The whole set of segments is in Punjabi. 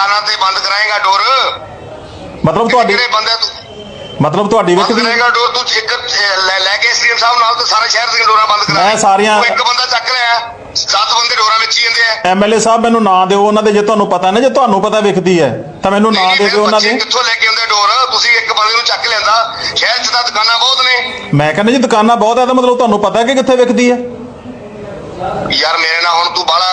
ਦੁਕਾਨਾਂ ਤੇ ਬੰਦ ਕਰਾਏਗਾ ਡੋਰ? ਮਤਲਬ ਤੁਹਾਡੀ ਕਿਹੜੇ ਬੰਦੇ ਤੂੰ? ਮਤਲਬ ਤੁਹਾਡੀ ਬੰਦ ਵਿਕਦੀ ਕਰਾਏਗਾ ਡੋਰ ਤੂੰ ਇੱਕ ਲੈ ਕੇ ਐਸਡੀਐਮ ਸਾਹਿਬ ਨਾਲ ਤੇ ਸਾਰੇ ਸ਼ਹਿਰ ਦੀਆਂ ਡੋਰਾਂ ਬੰਦ ਕਰਾ ਮੈਂ ਸਾਰੀਆਂ- ਇੱਕ ਬੰਦਾ ਚੱਕ ਲਿਆ ਸੱਤ ਬੰਦੇ ਡੋਰਾਂ ਵਿੱਚ ਹੀ ਜਾਂਦੇ ਆ। ਐਮਐਲਏ ਸਾਹਿਬ ਮੈਨੂੰ ਨਾਂ ਦਿਓ ਉਹਨਾਂ ਦੇ ਜੇ ਤੁਹਾਨੂੰ ਪਤਾ ਨਾ ਜੇ ਤੁਹਾਨੂੰ ਪਤਾ ਵਿਕਦੀ ਹੈ ਤਾਂ ਮੈਨੂੰ ਨਾਂ ਦੇ ਦਿਓ ਉਹਨਾਂ ਦੇ। ਕਿੱਥੋਂ ਲੈ ਕੇ ਆਉਂਦੇ ਡੋਰ? ਤੁਸੀਂ ਇੱਕ ਬੰਦੇ ਨੂੰ ਚੱਕ ਲਿਆਂਦਾ ਸ਼ਹਿਰ 'ਚ ਤਾਂ ਦੁਕਾਨਾਂ ਬਹੁਤ ਨੇ। ਮੈਂ ਕਹਿੰਦਾ ਜੀ ਦੁਕਾਨਾਂ ਬਹੁਤ ਹੈ ਤਾਂ ਮਤਲਬ ਤੁਹਾਨੂੰ ਪਤਾ ਕਿ ਕਿੱਥੇ ਵਿਕਦੀ ਹੈ? ਯਾਰ ਮੇਰੇ ਨਾਲ ਹੁਣ ਤੂੰ ਬਾਲਾ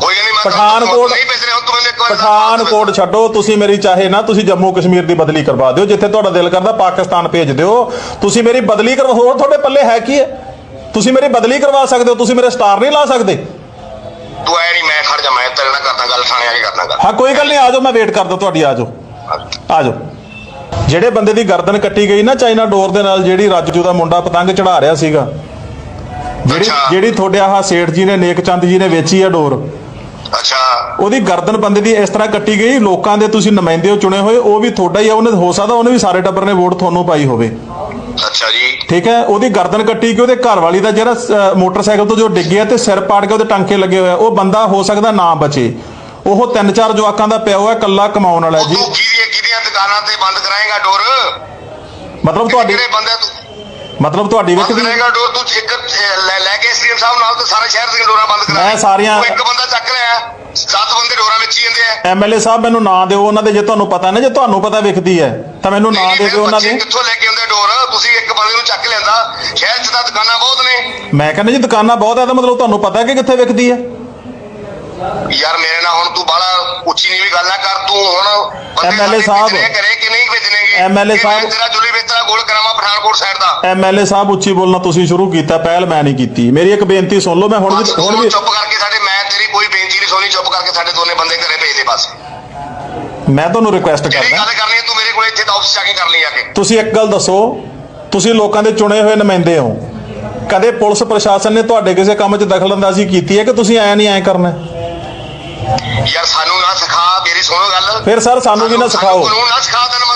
ਕੋਈ ਗੱਲ ਨਹੀਂ ਮੈਂ ਪਠਾਨਕੋਟ- ਨਹੀਂ ਭੇਜ ਰਿਹਾ ਹੁਣ ਤੂੰ ਮੈਨੂੰ ਇੱਕ ਵਾਰ ਪਠਾਨਕੋਟ ਛੱਡੋ ਤੁਸੀਂ ਮੇਰੀ ਚਾਹੇ ਨਾ ਤੁਸੀਂ ਜੰਮੂ ਕਸ਼ਮੀਰ ਦੀ ਬਦਲੀ ਕਰਵਾ ਦਿਓ ਜਿੱਥੇ ਤੁਹਾਡਾ ਦਿਲ ਕਰਦਾ ਪਾਕਿਸਤਾਨ ਭੇਜ ਦਿਓ। ਤੁਸੀਂ ਮੇਰੀ ਬਦਲੀ ਕਰਵਾ ਹੋਰ ਤੁਹਾਡੇ ਪੱਲੇ ਹੈ ਕੀ ਹੈ? ਤੁਸੀਂ ਮੇਰੀ ਬਦਲੀ ਕਰਵਾ ਸਕਦੇ ਹੋ ਤੁਸੀਂ ਮੇਰੇ ਸਟਾਰ ਨਹੀਂ ਲਾ ਸਕਦੇ। ਤੂੰ ਐ ਨਹੀਂ ਮੈਂ ਖੜ ਜਾ ਮੈਂ ਤੇਰੇ ਨਾਲ ਕਰਦਾ ਗੱਲ ਥਾਣੇ ਆ ਕੇ ਕਰਦਾ ਗੱਲ। ਹਾਂ ਕੋਈ ਗੱਲ ਨਹੀਂ ਆ ਜਾਓ ਮੈਂ ਵੇਟ ਕਰਦਾ ਤੁਹਾਡੀ ਆ ਜਾਓ। ਆ ਜਾਓ। ਜਿਹੜੇ ਬੰਦੇ ਦੀ ਗਰਦਨ ਕੱਟੀ ਗਈ ਨਾ ਚਾਈਨਾ ਡੋਰ ਦੇ ਨਾਲ ਜਿਹੜੀ ਰਾਜੂ ਦਾ ਮੁੰਡਾ ਪਤੰਗ ਚੜਾ ਰਿਹਾ ਸੀਗਾ ਜਿਹੜੀ। ਜਿਹੜੀ ਤੁਹਾਡੇ ਆਹ ਸੇਠ ਜੀ ਨੇ ਨੇਕ ਚੰਦ ਜੀ ਨੇ ਵੇਚੀ ਆ ਡੋਰ ਅੱਛਾ। ਉਹਦੀ ਗਰਦਨ ਬੰਦੇ ਦੀ ਇਸ ਤਰ੍ਹਾਂ ਕੱਟੀ ਗਈ ਲੋਕਾਂ ਦੇ ਤੁਸੀਂ ਨੁਮਾਇੰਦੇ ਹੋ ਚੁਣੇ ਹੋਏ ਉਹ ਵੀ ਤੁਹਾਡਾ ਹੀ ਆ ਉਹਨੇ ਹੋ ਸਕਦਾ ਉਹਨੇ ਵੀ ਸਾਰੇ ਟੱਬਰ ਨੇ ਵੋਟ ਤੁਹਾਨੂੰ ਪਾਈ ਹੋਵੇ। ਅੱਛਾ ਜੀ। ਠੀਕ ਹੈ? ਉਹਦੀ ਗਰਦਨ ਕੱਟੀ ਕਿ ਉਹਦੇ ਘਰ ਵਾਲੀ ਦਾ ਜਿਹੜਾ ਮੋਟਰਸਾਈਕਲ ਤੋਂ ਜੋ ਡਿੱਗਿਆ ਤੇ ਸਿਰ ਪਾੜ ਕੇ ਉਹਦੇ ਟਾਂਕੇ ਲੱਗੇ ਹੋਏ ਉਹ ਬੰਦਾ ਹੋ ਸਕਦਾ ਨਾ ਬਚੇ। ਉਹ ਤਿੰਨ ਚਾਰ ਜਵਾਕਾਂ ਦਾ ਪਿਆ ਹੋਇਆ ਕੱਲਾ ਕਮਾਉਣ ਵਾਲਾ ਜੀ। ਕਿਹਦੀਆਂ ਕਿਹਦੀਆਂ ਦੁਕਾਨਾਂ ਤੇ ਬੰਦ ਕਰਾਏਗਾ ਡੋਰ? ਮਤਲਬ ਤੁਹਾਡੀ ਕਿਹੜੇ ਬੰਦੇ ਤੂੰ ਮਤਲਬ ਤੁਹਾਡੀ ਬੰਦ ਵਿਕਦੀ ਕਰਾਏਗਾ ਡੋਰ ਤੂੰ ਇੱਕ ਲੈ ਲੈ ਕੇ ਐਸਡੀਐਮ ਸਾਹਿਬ ਨਾਲ ਤੇ ਸਾਰੇ ਸ਼ਹਿਰ ਦੀਆਂ ਡੋਰਾਂ ਬੰਦ ਕਰਾ ਮੈਂ। ਸਾਰੀਆਂ- ਇੱਕ ਬੰਦਾ ਚੱਕ ਲਿਆ ਸੱਤ ਬੰਦੇ ਡੋਰਾਂ ਵਿੱਚ ਹੀ ਜਾਂਦੇ ਆ ਐਮਐਲਏ ਸਾਹਿਬ ਮੈਨੂੰ ਨਾਂ ਦਿਓ ਉਹਨਾਂ ਦੇ ਜੇ ਤੁਹਾਨੂੰ ਪਤਾ ਨਾ ਜੇ ਤੁਹਾਨੂੰ ਪਤਾ ਵਿਕਦੀ ਹੈ ਤਾਂ ਮੈਨੂੰ ਨਾਂ ਦੇ ਦਿਓ ਉਹਨਾਂ ਦੇ ਕਿੱਥੋਂ ਲੈ ਕੇ ਆਉਂਦੇ ਡੋਰ ਤੁਸੀਂ ਇੱਕ ਬੰਦੇ ਨੂੰ ਚੱਕ ਲਿਆਂਦਾ ਸ਼ਹਿਰ 'ਚ ਤਾਂ ਦੁਕਾਨਾਂ ਬਹੁਤ ਨੇ ਮੈਂ ਕਹਿੰਦਾ ਜੀ ਦੁਕਾਨਾਂ ਬਹੁਤ ਹੈ ਤਾਂ ਮਤਲਬ ਤੁਹਾਨੂੰ ਪਤਾ ਕਿ ਕਿੱਥੇ ਵਿਕਦੀ ਹੈ ਯਾਰ ਮੇਰੇ ਨਾਲ ਹੁਣ ਤੂੰ ਬਾਲਾ ਉੱਚੀ ਨਹੀਂ ਵੀ ਗੱਲ ਨਾ ਕਰ ਤੂੰ ਹੁਣ ਬੰਦੇ MLA ਸਾਡੇ ਸਾਹਿਬ। ਭੇਜਣੇ ਕਰੇ ਕਿ ਨਹੀਂ ਭੇਜਣੇਗੇ MLA ਸਾਹਿਬ। ਤੇਰਾ ਜੁਲੀ ਵੇਚਣਾ ਗੋਲ ਕਰਾਵਾਂ ਪਠਾਨਕੋਟ ਸਾਈਡ ਦਾ। ਐਮਐਲਏ ਸਾਹਿਬ ਉੱਚੀ ਬੋਲਣਾ ਤੁਸੀਂ ਸ਼ੁਰੂ ਕੀਤਾ ਪਹਿਲ ਮੈਂ ਨਹੀਂ ਕੀਤੀ। ਮੇਰੀ ਇੱਕ ਬੇਨਤੀ ਸੁਣ ਲਓ ਮੈਂ ਹੁਣ ਵੀ ਹੁਣ ਵੀ ਚੁੱਪ ਕਰਕੇ ਸਾਡੇ ਮੈਂ ਤੇਰੀ ਕੋਈ ਬੇਨਤੀ ਨਹੀਂ ਸੁਣੀ ਚੁੱਪ ਕਰਕੇ ਸਾਡੇ ਦੋਨੇ ਬੰਦੇ ਘਰੇ ਭੇਜ ਦੇ ਬਸ। ਮੈਂ ਤੁਹਾਨੂੰ ਰਿਕੁਐਸਟ ਜਿਹੜੀ ਕਰਦਾ ਗੱਲ ਕਰਨੀ ਹੈ ਤੂੰ ਮੇਰੇ ਕੋਲ ਇੱਥੇ ਤਾਂ ਆਫਿਸ ਜਾ ਕੇ ਕਰ ਲਈ ਆ ਕੇ। ਤੁਸੀਂ ਇੱਕ ਗੱਲ ਦੱਸੋ ਤੁਸੀਂ ਲੋਕਾਂ ਦੇ ਚੁਣੇ ਹੋਏ ਨੁਮਾਇੰਦੇ ਹੋ। ਕਦੇ ਪੁਲਿਸ ਪ੍ਰਸ਼ਾਸਨ ਨੇ ਤੁਹਾਡੇ ਕਿਸੇ ਕੰਮ 'ਚ ਦਖਲਅੰਦਾਜ਼ੀ ਕੀਤੀ ਹੈ ਕਿ ਤੁਸੀਂ ਐ ਨਹੀਂ ਐ ਕਰਨਾ? ਯਾਰ ਸਾਨੂੰ ਨਾ ਸਿਖਾ ਮੇਰੀ ਸੁਣੋ ਗੱਲ। ਫਿਰ ਸਰ ਸਾਨੂੰ ਵੀ ਨਾ ਸਿਖਾਓ। ਕਾਨੂੰਨ ਨਾ ਸਿਖਾ।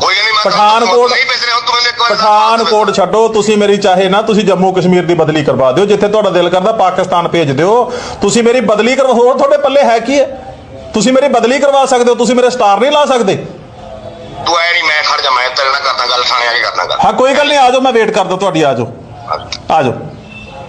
ਕੋਈ ਗੱਲ ਨਹੀਂ ਮੈਂ ਪਠਾਨਕੋਟ- ਨਹੀਂ ਭੇਜ ਰਿਹਾ ਹੁਣ ਤੂੰ ਮੈਨੂੰ ਇੱਕ ਵਾਰ ਪਠਾਨਕੋਟ ਛੱਡੋ ਤੁਸੀਂ ਮੇਰੀ ਚਾਹੇ ਨਾ ਤੁਸੀਂ ਜੰਮੂ ਕਸ਼ਮੀਰ ਦੀ ਬਦਲੀ ਕਰਵਾ ਦਿਓ ਜਿੱਥੇ ਤੁਹਾਡਾ ਦਿਲ ਕਰਦਾ ਪਾਕਿਸਤਾਨ ਭੇਜ ਦਿਓ। ਤੁਸੀਂ ਮੇਰੀ ਬਦਲੀ ਕਰਵਾ ਹੋਰ ਤੁਹਾਡੇ ਪੱਲੇ ਹੈ ਕੀ ਹੈ? ਤੁਸੀਂ ਮੇਰੀ ਬਦਲੀ ਕਰਵਾ ਸਕਦੇ ਹੋ ਤੁਸੀਂ ਮੇਰੇ ਸਟਾਰ ਨਹੀਂ ਲਾ ਸਕਦੇ। ਤੂੰ ਐ ਨਹੀਂ ਮੈਂ ਖੜ ਜਾ ਮੈਂ ਤੇਰੇ ਨਾਲ ਕਰਦਾ ਗੱਲ ਥਾਣੇ ਆ ਕੇ ਕਰਦਾ ਗੱਲ। ਹਾਂ ਕੋਈ ਗੱਲ ਨਹੀਂ ਆ ਜਾਓ ਮੈਂ ਵੇਟ ਕਰਦਾ ਤੁਹਾਡੀ ਆ ਜਾਓ। ਆ ਜਾਓ।